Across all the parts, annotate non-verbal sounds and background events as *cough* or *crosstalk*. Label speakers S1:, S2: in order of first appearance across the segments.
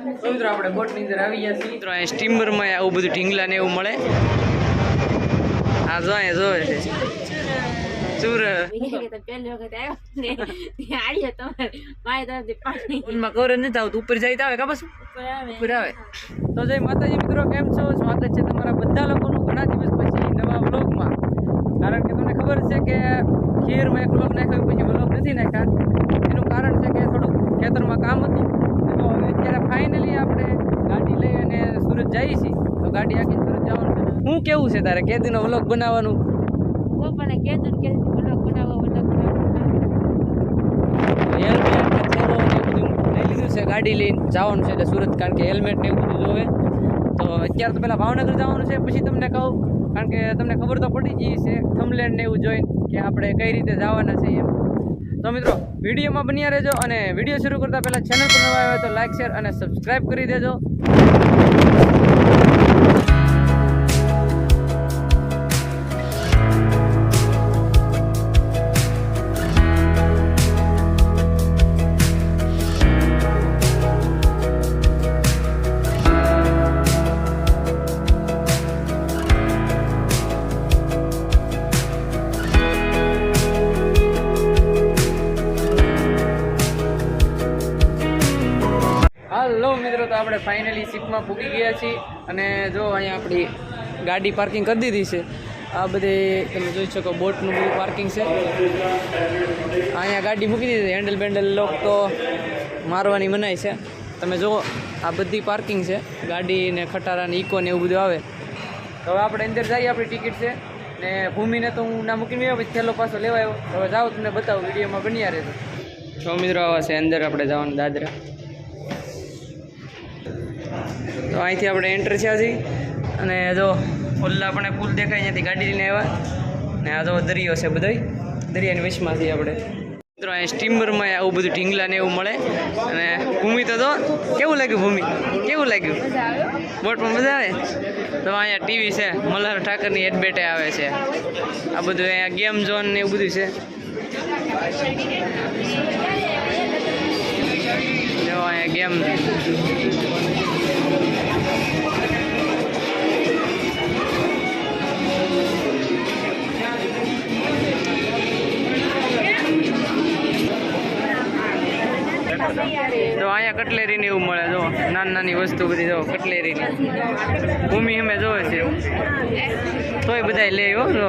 S1: તો મિત્રો, આપણે બોટની અંદર આવી ગયા છીએ. મિત્રો અહીંયા સ્ટીમરમાં આવું બધું ઢીંગલા ને એવું મળે. આ જો, અહીંયા જોવે છે. ચૂર. ફોનમાં કવર નથી આવતું. ઉપર આવે કા
S2: આવે.
S1: તો જય માતાજી મિત્રો, કેમ છો? સ્વાગત છે તમારા બધા લોકોનું ઘણા દિવસ પછી નવા વ્લોગમાં કારણ કે તમને ખબર છે કે ખીરમાં એક ક્લોક નાખ્યો પછી બ્લોક નથી નાખ્યા. એનું કારણ છે કે થોડુંક ખેતરમાં કામ હતું. તો હવે અત્યારે ફાઇનલી આપણે ગાડી લઈ અને સુરત જઈએ છીએ. તો ગાડી આખી સુરત જવાનું છે. શું કેવું છે તારે? કેદીનો બ્લોક બનાવવાનું?
S2: પપ્પાને કહેતું ને કહેતું વલક બનાવો વલક બનાવો
S1: હેલ્મેટ ને થેલો ને એવું બધું લઈ લીધું છે ગાડી લઈને. જવાનું છે એટલે સુરત કારણ કે હેલ્મેટ ને એવું બધું જોવે. તો અત્યારે તો પહેલાં ભાવનગર જવાનું છે પછી તમને કહું. કારણ કે તમને ખબર તો પડી ગઈ છે થમલેન્ડ ને એવું જોઈને. કે આપણે કઈ રીતે જવાના છીએ તો મિત્રો, વિડીયોમાં બન્યા રહેજો અને વીડિયો શરૂ કરતાં પહેલાં ચેનલ પર નવા હોય તો લાઇક શેર અને સબસ્ક્રાઈબ કરી દેજો. હાલો મિત્રો, તો આપણે ફાઇનલી સીટમાં પૂકી ગયા છીએ અને જો અહીંયા આપણી ગાડી પાર્કિંગ કરી દીધી છે. આ બધી તમે જોઈ શકો બોટનું બધું પાર્કિંગ છે. અહીંયા ગાડી મૂકી દીધી હેન્ડલ બેન્ડલ લોક તો મારવાની મનાય છે. તમે જુઓ, આ બધી પાર્કિંગ છે. ગાડી ને ખટારા ને ઇકો ને એવું બધું આવે. તો હવે આપણે અંદર જઈએ આપણી ટિકિટ છે. ને ભૂમિને તો હું ના મૂકીને આવ્યો, પછી થેલો પાછો લેવા આવ્યો. હવે જાઓ તમને બતાવું, વિડીયોમાં બન્યા રહેજો. છો મિત્રો, આવા છે, અંદર આપણે જવાનું દાદરા. તો અહીંથી આપણે એન્ટર થયા અને જો ઓલા આપણે પુલ દેખાય ત્યાંથી ગાડી લઈને આવ્યા. ને આ જો દરિયો છે બધો દરિયાની વચમાંથી આપણે. મિત્રો, અહીંયા સ્ટીમરમાં આવું બધું ઢીંગલા ને એવું મળે. અને ભૂમિ તો જો, કેવું લાગ્યું ભૂમિ? કેવું લાગ્યું? બોટમાં મજા આવે? તો અહીંયા ટીવી છે. મલ્હાર ઠાકરની એડબેટે આવે છે. આ બધું અહીંયા ગેમ ઝોન ને એવું બધું છે. જો અહીંયા ગેમ તો ને એવું મળે, જો, નાની નાની વસ્તુ બધી, જો કટલેરી ભૂમિ અમે જોવે છે. તોય બધાય લે, હો, જો,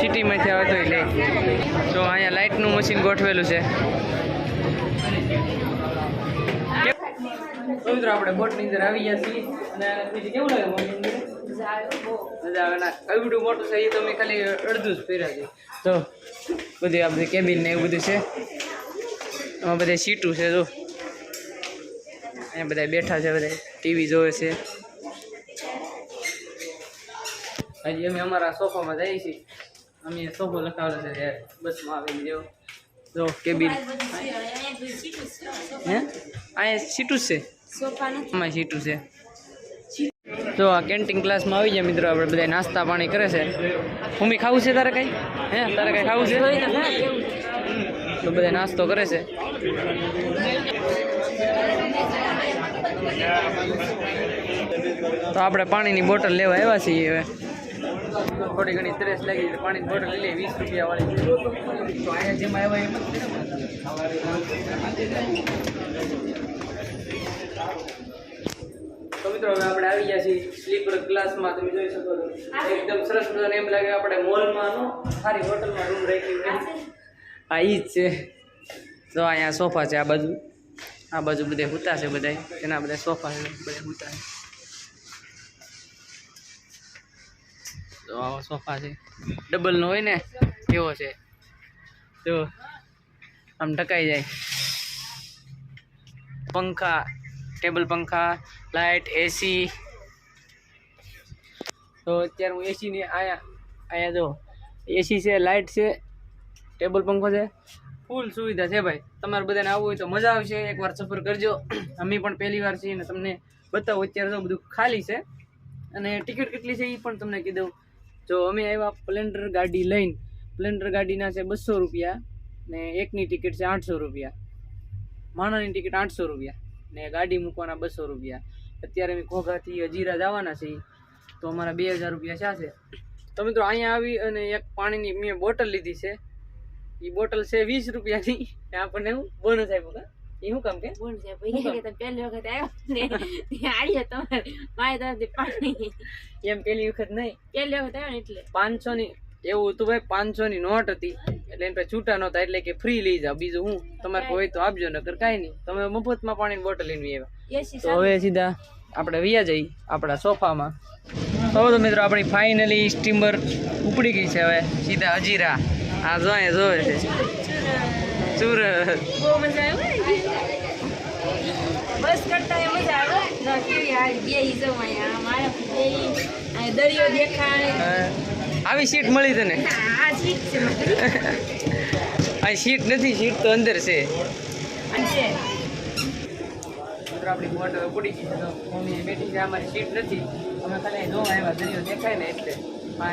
S1: સિટીમાંથી આવે તોય લે. જો, અહીંયા લાઇટનું મશીન ગોઠવેલું છે. મિત્રો, આપણે બોટની અંદર આવી ગયા છીએ. અને કેવું લાગે બોટની મજા આવે ના. કયું મોટું છે, એ તો મેં ખાલી અડધું જ પહેર્યા છે. તો બધી આ બધી કેબિન ને એવું બધું છે. આમાં બધા સીટું છે, જો. અહીંયા બધા બેઠા છે બધા ટીવી જોવે છે. હજી અમે અમારા સોફામાં જઈએ છીએ. અમે સોફો લખાવેલો છે બસમાં આવીને જેવો. જો કેબિન. હે? અહીંયા સીટું છે?
S2: સોફાનું.
S1: આમાં સીટું છે. જો આ કેન્ટીન ક્લાસમાં આવી જાય મિત્રો આપણે બધા નાસ્તા પાણી કરે છે. મમ્મી ખાવું છે તારે કઈ? હે તારે કઈ ખાવું છે? તો બધા નાસ્તો કરે છે. તો આપણે પાણીની બોટલ લેવા આવ્યા છીએ હવે. થોડી ઘણી ત્રેસ લાગી પાણીની બોટલ લઈ લઈએ, વીસ રૂપિયા વાળી તો અહીંયા જેમાં આવ્યા હવે આપણે આવી ગયા છીએ સ્લીપર ક્લાસમાં તમે જોઈ શકો એકદમ સરસ મજાને એમ લાગે આપણે મોલમાં સારી હોટલમાં રૂમ રાખી આ ઈ જ છે. તો અહીંયા સોફા છે આ બાજુ. આ બાજુ બધા હુતા છે બધા એના બધા સોફા છે બધા હુતા છે. તો આવો સોફા છે. ડબલનો હોય ને, એવો છે. તો આમ ઢકાઈ જાય. પંખા, ટેબલ પંખા લાઇટ એસી તો અત્યારે હું એસીની આયા આયા જો. એસી છે લાઇટ છે, ટેબલ પંખો છે. ફૂલ સુવિધા છે ભાઈ. તમારે બધાને આવવું હોય તો મજા આવશે. એકવાર સફર કરજો. *clears throat* અમે પણ પહેલી વાર છીએ અને તમને બતાવો. અત્યારે તો બધું ખાલી છે. અને ટિકિટ કેટલી છે એ પણ તમને કીધું જો અમે આવ્યા સ્પ્લેન્ડર ગાડી લઈને. સ્પ્લેન્ડર ગાડીના છે બસો રૂપિયા ને એકની ટિકિટ છે આઠસો રૂપિયા. માણાની ટિકિટ આઠસો રૂપિયા ને ગાડી મૂકવાના બસો રૂપિયા. અત્યારે અમે ઘોઘાથી હજીરા જવાના છીએ. તો અમારા બે હજાર રૂપિયા શા છે. તો અહીંયા આવી અને એક પાણીની મેં બોટલ લીધી છે. એ બોટલ છે વીસ રૂપિયાની. આપણને હું બોનસ આપ્યો કા. એ શું કામ કે?
S2: તમે પહેલી વખત આવ્યો ને આવીએ તમારે મારી તરફથી પાણી.
S1: એમ પહેલી વખત નહીં.
S2: પહેલી વખત આવ્યો ને એટલે.
S1: પાંચસો ની એવું હતું ભાઈ પાંચસો ની નોટ હતી. એટલે છૂટા નહોતા એટલે કે ફ્રી લઈ જાઓ. બીજું હું? તમારે કોઈ તો આપજો નકર કાંઈ નહીં. તમે મફતમાં પાણીની બોટલ લઈને આવ્યા. તો હવે સીધા આપણે વ્યા જઈ આપણા સોફામાં. તો તો મિત્રો આપણી ફાઇનલી સ્ટીમર ઉપડી ગઈ છે હવે. સીધા હજીરા. આ જોઈએ જોવે છે ચૂર.
S2: બહુ મજા આવે બસ કરતા એ મજા આવે. કેવી આ બે ઈજો અહીંયા. મારા બે દરિયો દેખાય
S1: આવી સીટ મળી તને?
S2: આ ઠીક છે
S1: આ સીટ નથી સીટ તો અંદર છે. આપણી બોટલ ઉપડી ગઈ છે. તો મમ્મી બેઠી છે અમારી સીટ નથી. અમે ખાલી આવ્યા દરિયો દેખાય ને એટલે.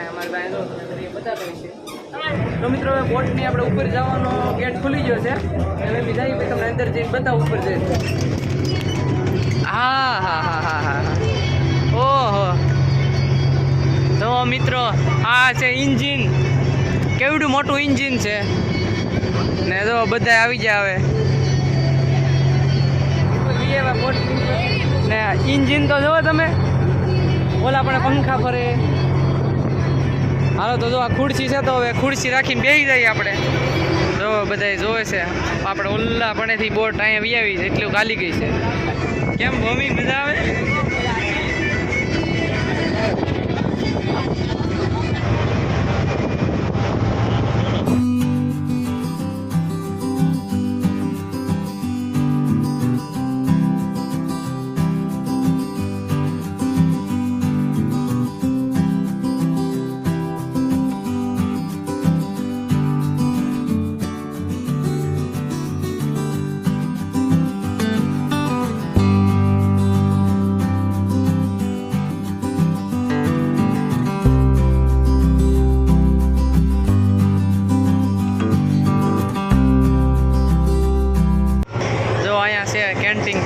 S1: અમારી પાસે જો દરિયો બતાવે છે. તો મિત્રો, હવે બોટની આપણે ઉપર જવાનો ગેટ ખુલી ગયો છે. હવે બી ભાઈ તમને અંદર જઈને બતાવું ઉપર જઈને. હા હા હા હા હા ઓહો. તો મિત્રો, આ છે ઇન્જિન. કેવડું મોટું ઇન્જિન છે. ને જો બધા આવી ગયા હવે. ને ઇન્જિન તો જોવો તમે. ઓલા પણ પંખા ફરે. હાલો, તો જો આ ખુરશી છે, તો હવે ખુરશી રાખીને બેસી જઈએ આપણે. જો બધા જોવે છે આપણે ઓલ્લા પણેથી બોટ અહીંયા વી છે, એટલું ગાલી ગઈ છે. કેમ ભૂમિ મજા આવે?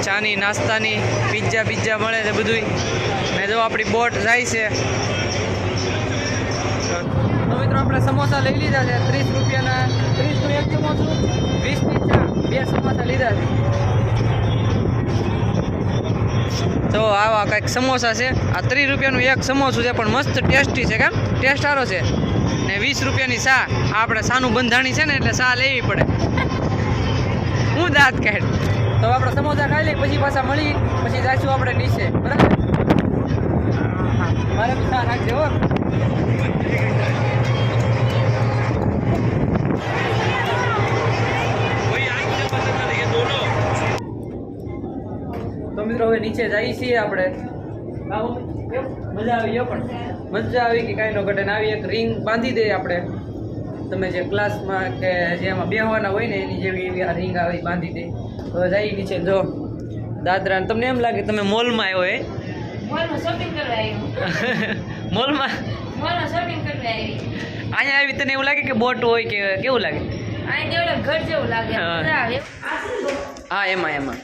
S1: ચાની, નાસ્તાની પિઝા પિઝા મળે છે બધુંય. ને જો આપણી બોટ જાય છે. તો મિત્રો આપણે સમોસા લઈ લીધા છે. ત્રીસ રૂપિયાના ત્રીસનું એક સમોસું વીસની ચા, બે સમોસા લીધા છે. તો આવા કંઈક સમોસા છે. આ ત્રીસ રૂપિયાનું એક સમોસું છે, પણ મસ્ત ટેસ્ટી છે કેમ? ટેસ્ટ સારો છે. ને વીસ રૂપિયાની સા આપણે સાનું બંધાણી છે ને, એટલે શા લેવી પડે. હું દાંત કાઢ. તો આપણે સમોસા ખાઈ લઈએ, પછી પાછા મળી, પછી જઈશું આપણે નીચે. બરાબર? મારે બી નાખજે હો. તો મિત્રો, હવે નીચે જઈએ છીએ આપણે? મજા આવી ગયો પણ. મજા આવી કે કાંઈ નો ઘટે આવી એક રિંગ બાંધી દઈએ આપણે. તમે જે ક્લાસમાં કે જેમાં બેહવાના હોય ને એની જેવી એવી આ રીંગ આવી બાંધી દે. તો જઈ નીચે જો દાદરા તમને એમ લાગે તમે મોલમાં આવ્યો એ
S2: મોલમાં *laughs*
S1: અહીંયા આવી તને એવું લાગે કે બોટ હોય કે કેવું લાગે?
S2: ઘર જેવું લાગે.
S1: હા. એમાં એમાં.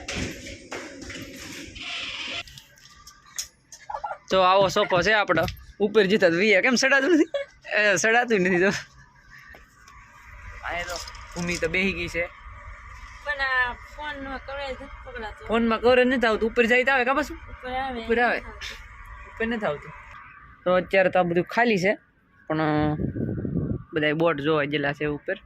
S1: તો આવો સોફો છે આપણો. ઉપર જીતા વીએ. કેમ સડાતું નથી? સડાતું નથી તો. ભૂમિ તો બેહી ગઈ છે. ફોનમાં કવરેજ નથી આવતું. ઉપર જાય તો આવે કા પાછું
S2: ઉપર આવે.
S1: ઉપર આવે. ઉપર નથી આવતું. તો અત્યારે તો આ બધું ખાલી છે. પણ બધા બોટ જોવા ગયેલા છે ઉપર.